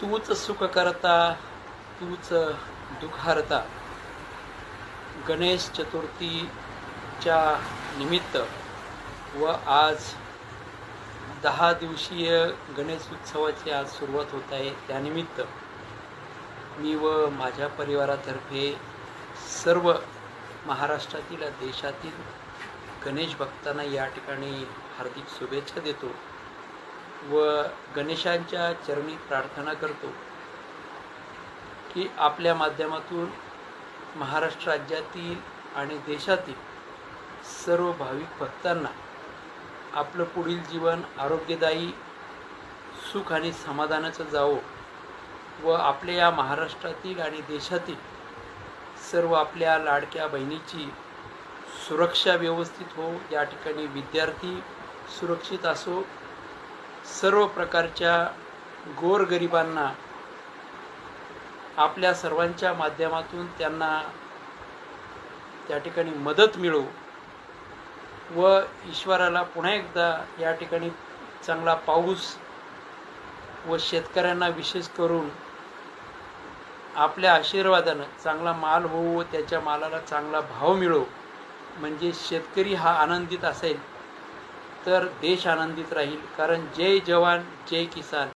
तूच सुख करता तूच दुःख हरता. गणेश चतुर्थीच्या निमित्त व आज दहा दिवसीय गणेश उत्सवाची आज सुरुवात होत आहे. त्यानिमित्त मी व माझ्या परिवारातर्फे सर्व महाराष्ट्रातील देशातील गणेश भक्तांना या ठिकाणी हार्दिक शुभेच्छा देतो. व गणेशांच्या चरणी प्रार्थना करतो की आपल्या माध्यमातून महाराष्ट्र राज्यातील आणि देशातील सर्व भाविक भक्तांना आपलं पुढील जीवन आरोग्यदायी सुख आणि समाधानाचं जावो व आपल्या या महाराष्ट्रातील आणि देशातील सर्व आपल्या लाडक्या बहिणीची सुरक्षा व्यवस्थित हो. या ठिकाणी विद्यार्थी सुरक्षित असो. सर्व प्रकारच्या गोरगरिबांना आपल्या सर्वांच्या माध्यमातून त्यांना त्या ठिकाणी मदत मिळो व ईश्वराला पुन्हा एकदा या ठिकाणी चांगला पाऊस व शेतकऱ्यांना विशेष करून आपल्या आशीर्वादानं चांगला माल होऊ व त्याच्या मालाला चांगला भाव मिळो. म्हणजे शेतकरी हा आनंदित असेल. तर देश आनंदित राहील. कारण जय जवान जय किसान.